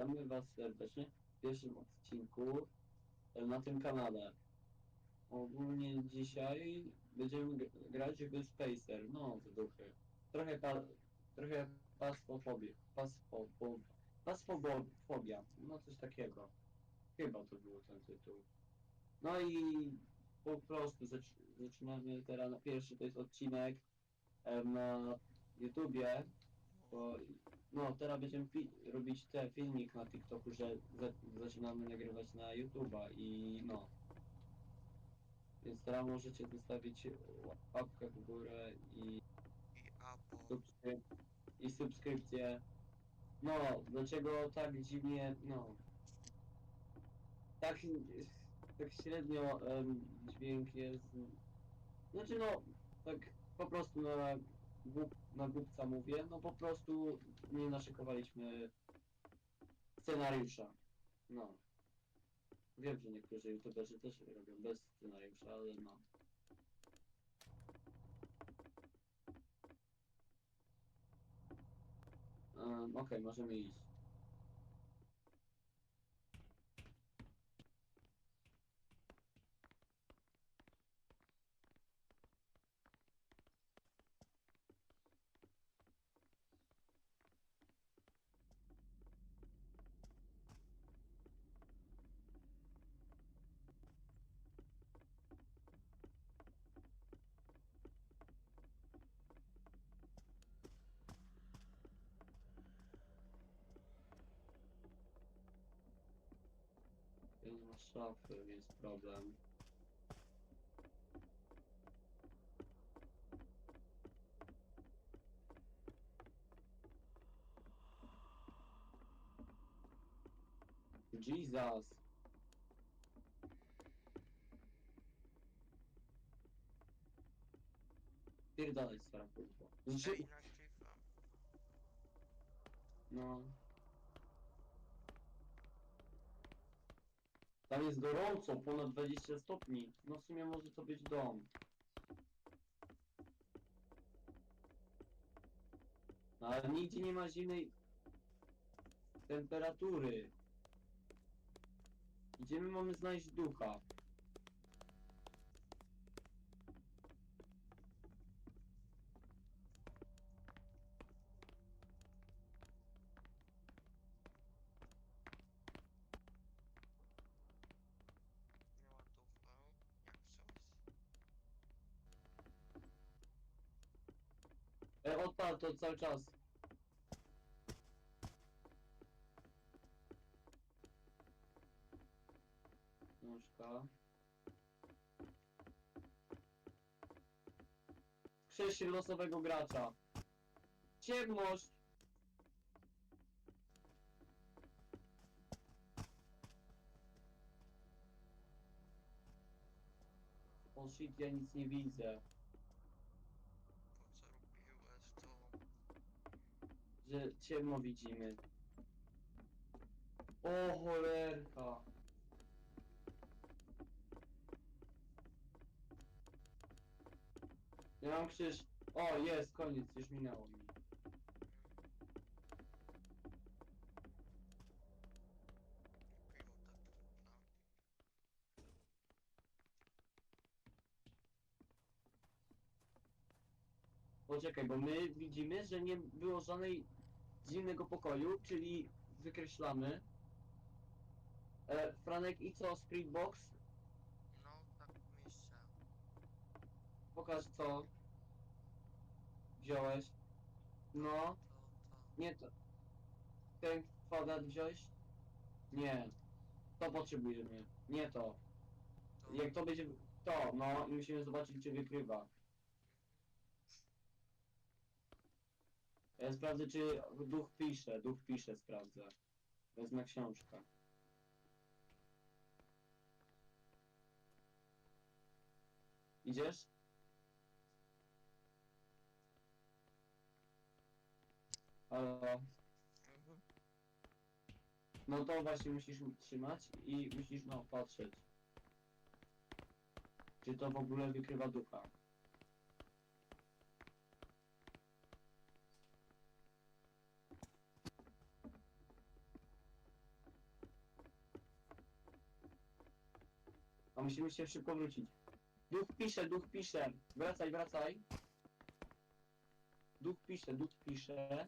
Witamy Was serdecznie w pierwszym odcinku e, na tym kanale. Ogólnie dzisiaj będziemy gr- grać w Spacer, no w duchy. Trochę, pa, trochę pasfofobii, pasfofo, pasfobia, no coś takiego. Chyba to był ten tytuł. No i po prostu zac- zaczynamy teraz na pierwszy to jest odcinek em, na YouTubie, bo no teraz będziemy fi- robić te filmik na TikToku, że za- zaczynamy nagrywać na YouTuba i no. Więc teraz możecie zostawić łapkę w górę i, I subskryp- i subskrypcję. No, dlaczego tak dziwnie, no. Tak, tak średnio em, dźwięk jest. Znaczy no, tak po prostu na, głup, na głupca mówię, no po prostu nie naszykowaliśmy scenariusza. No. Wiem, że niektórzy youtuberzy też robią bez scenariusza, ale no. Um, Okej, możemy iść. Szafy, więc problem. Jesus! Pierdalaj stara kurwa. Znaczy, nagrywam. no... Tam jest gorąco, ponad 20 stopni. No w sumie może to być dom. No, ale nigdzie nie ma zimnej temperatury. Gdzie my mamy znaleźć ducha? E, odpal to cały czas. Nóżka. Krześl losowego gracza. Ciemność! O shit, ja nic nie widzę. Po co robiłeś to? Że ciemno widzimy. O cholerka. Ja mam krzyż. O, jest, koniec, już minęło mi. Poczekaj, bo my widzimy, że nie było żadnej dziwnego pokoju, czyli wykreślamy. E, Franek, i co, Spirit Box? No, tak myślę. Pokaż co wziąłeś. No, To, to. nie to. Ten kwadrat wziąłeś? Nie. To potrzebujemy. Nie to. to Jak to będzie to, no i musimy zobaczyć czy wykrywa. Ja sprawdzę czy duch pisze, duch pisze sprawdzę. Wezmę książkę. Idziesz? Halo? No to właśnie musisz trzymać i musisz no patrzeć. Czy to w ogóle wykrywa ducha. A musimy się szybko wrócić. Duch pisze, duch pisze. Wracaj, wracaj. Duch pisze, duch pisze.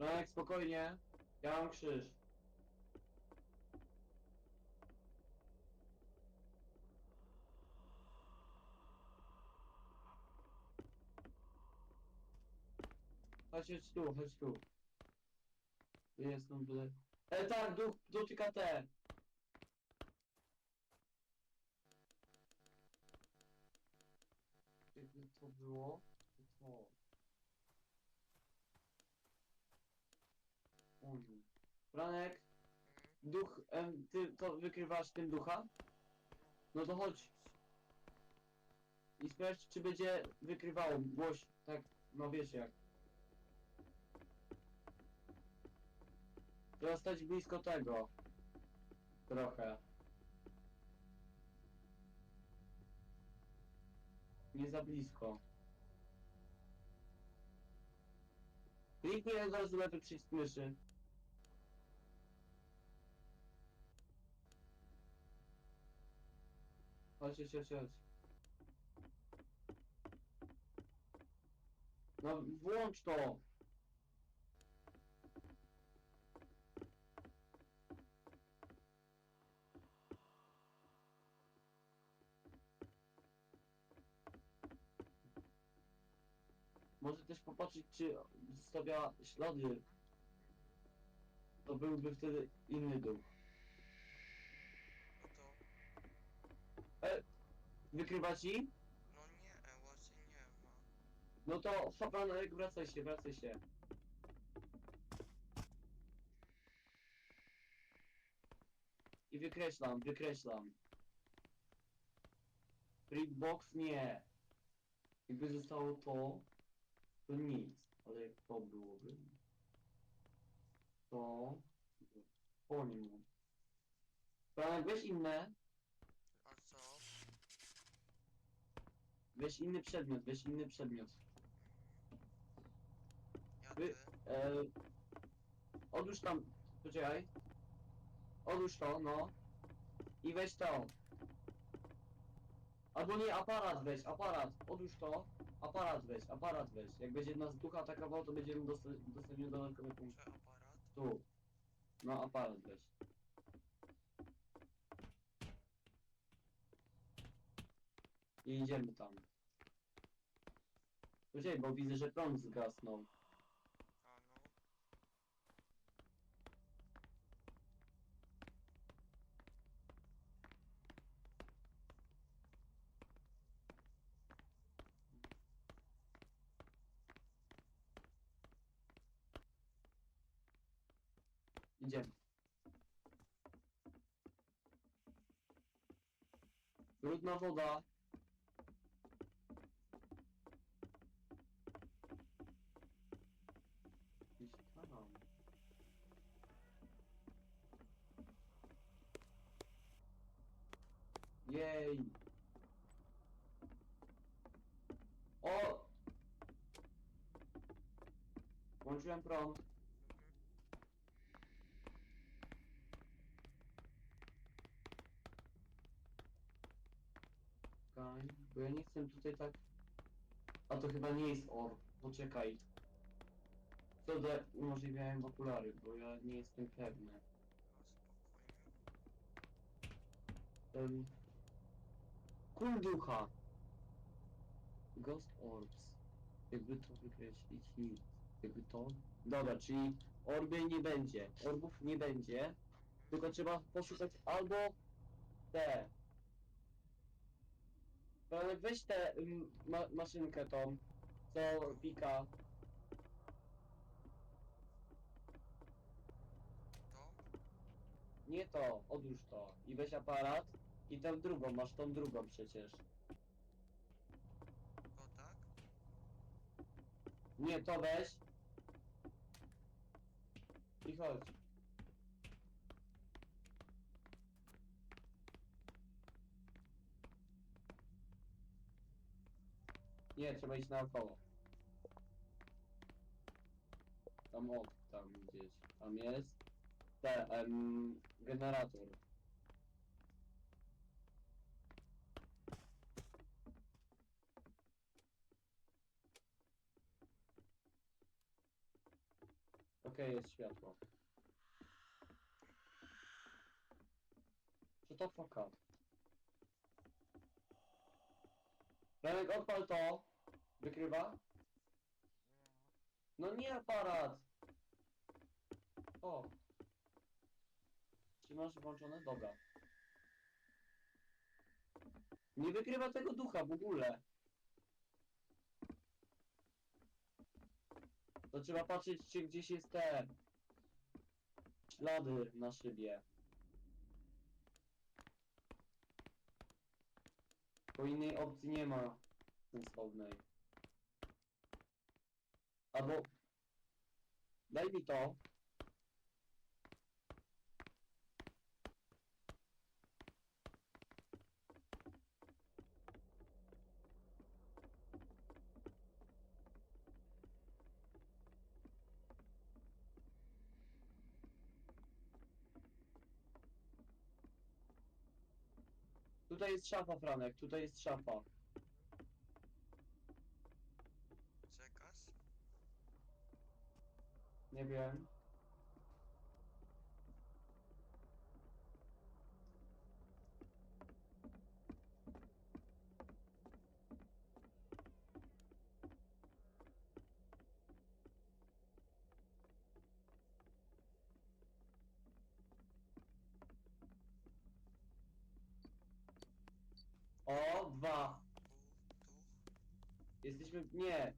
Franek, spokojnie. Ja mam krzyż. Chodź, tu, chodź tu. Jest no byle. E tak, duch dotyka te. Jakby to było, to to. Oj. Franek, duch, em, ty to wykrywasz tym ducha? No to chodź. I sprawdź, czy będzie wykrywało głoś, tak, no wiesz jak. Trzeba stać blisko tego. Trochę. Nie za blisko. Kliknij od razu lewy przycisk myszy. Chodź, chodź, chodź, chodź. No włącz to! Może też popatrzeć, czy zostawia ślady. To byłby wtedy inny duch. No to... Wykrywa ci? No nie, właśnie nie ma. No to Fabranek, wracaj się, wracaj się. I wykreślam, wykreślam. Box nie. Jakby zostało to, to nic. Ale jak to byłoby, to po nim. Franek, weź inne, A co? Weź inny przedmiot, weź inny przedmiot. Jadę. Wy- E, odłóż tam, poczekaj. Odłóż to, no. I weź to. Albo nie, aparat weź, aparat. Odłóż to. Aparat weź, aparat weź. Jak będzie nas duch atakował, to będziemy dosta- dostępni dodatkowy punkt. Czy aparat? Tu. No, aparat weź. I idziemy tam. Poczekaj, bo widzę, że prąd zgasnął. A no. Idziemy. Brudna woda. Gdzieś tam. Jej. O! Włączyłem prąd. Czekaj, bo ja nie chcę tutaj tak... A to chyba nie jest orb, poczekaj. Co da umożliwiałem okulary, bo ja nie jestem pewny. No Król ducha! Ghost Orbs. Jakby to wykreślić nic. Jakby to... Dobra, czyli orby nie będzie. Orbów nie będzie. Tylko trzeba poszukać albo te. Ale weź tę mm, ma maszynkę tą, co pika. To? Nie to, odłóż to i weź aparat i tę drugą, masz tą drugą przecież. O tak? Nie, to weź. I chodź. Nie, trzeba iść naokoło. Tam o, tam gdzieś. Tam jest. Te, em, generator. Jest światło. Co to foka? Remek, odpal to. Wykrywa? No nie aparat! O. Czy masz włączone? Dobra. Nie wykrywa tego ducha w ogóle. To trzeba patrzeć, czy gdzieś jest te ślady na szybie. Bo innej opcji nie ma sensownej. Albo daj mi to. Tutaj jest szafa, Franek, tutaj jest szafa. Czekasz? Nie wiem. O, dwa. Jesteśmy... Nie.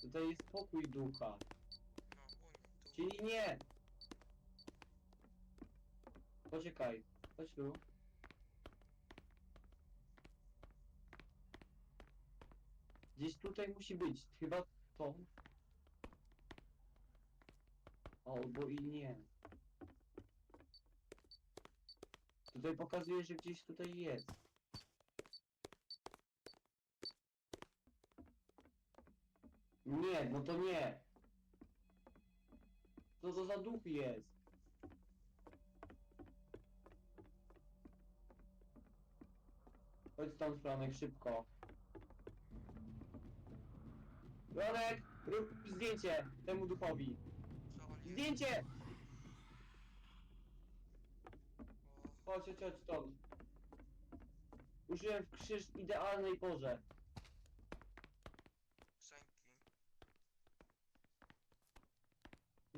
Tutaj jest pokój ducha. No, tu. Czyli nie! Poczekaj, chodź tu. Gdzieś tutaj musi być, chyba to. Albo i nie. Tutaj pokazuje, że gdzieś tutaj jest. Nie, no to nie. Co to za duch jest? Chodź stąd, Franek, szybko. Franek, rób zdjęcie temu duchowi. Zdjęcie! O, Chodź, chodź, chodź stąd. Użyłem w krzyż w idealnej porze.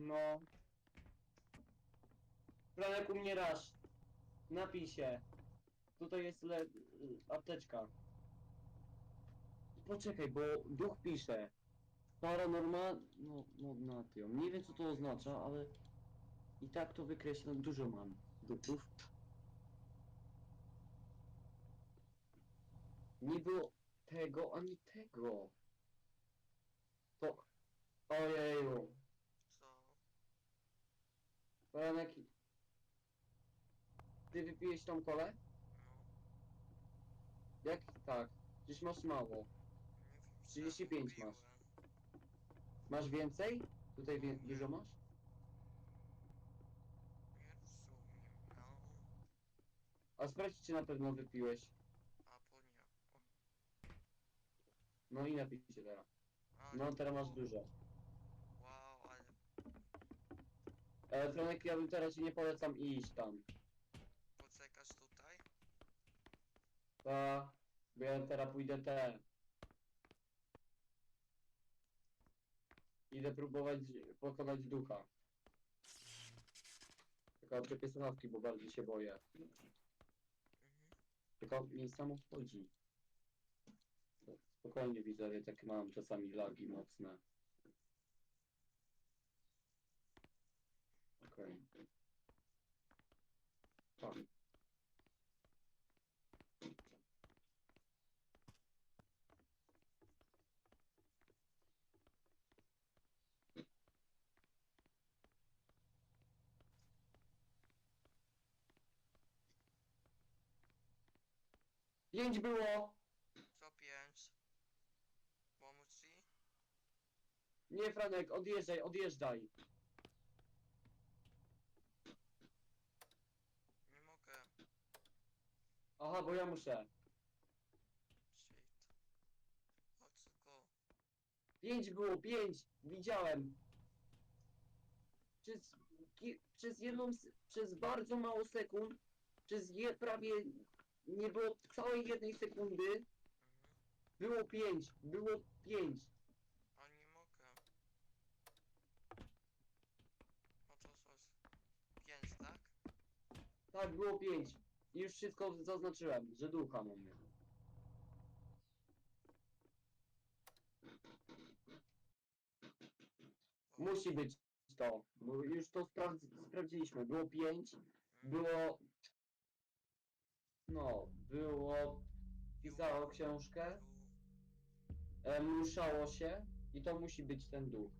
No. Franek, umierasz. Napij się. Tutaj jest le... apteczka. Poczekaj, bo duch pisze. Paranormal... No, Magnatium. Nie wiem co to oznacza, ale... I tak to wykreślam. Dużo mam duchów. Nie było tego, ani tego. To... Ojeju. Co? Franek... Ty wypijesz tą kolę? No. Jak tak? Przecież masz mało. Nie wiem, 35 mówiłem. masz. Masz więcej? Tutaj wie dużo masz? Nie rozumiem. No. A sprawdź czy na pewno wypiłeś. Albo nie. O, No i napij się teraz. No teraz masz dużo. Wow, ale E, Franek, ja bym teraz ci nie polecam iść tam. poczekasz tutaj? Ta, bo ja teraz pójdę te. Idę próbować pokonać ducha. Tylko odczepię słuchawki, bo bardziej się boję. Mhm. Tylko mnie samo wchodzi. Spokojnie widzowie, tak mam czasami lagi mocne. Okej. Tak. Pięć było! Co pięć? Pomóc ci? Nie, Franek, odjeżdżaj, odjeżdżaj. Nie mogę. Aha, bo ja muszę. Shit. Let's go. Pięć było, pięć! Widziałem! Przez, ki- przez jedną, s- przez bardzo mało sekund, przez je, prawie nie było całej jednej sekundy, Mhm. było pięć, było pięć. A nie mogę. No to coś. Pięć, tak? Tak, było pięć. Już wszystko zaznaczyłem, że ducha mamy. O, Musi być to, bo już to sprawdz sprawdziliśmy. Było pięć, mhm. było... No, było... Pisało książkę, e, ruszało się i to musi być ten duch.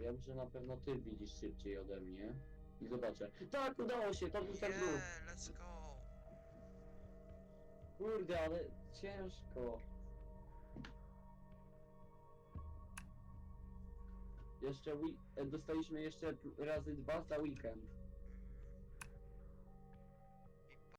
Wiem, że na pewno ty widzisz szybciej ode mnie. I zobaczę. Tak, udało się, to był ten duch. Yeah, let's go. Kurde, ale ciężko. Jeszcze wi- e, dostaliśmy jeszcze razy dwa za weekend.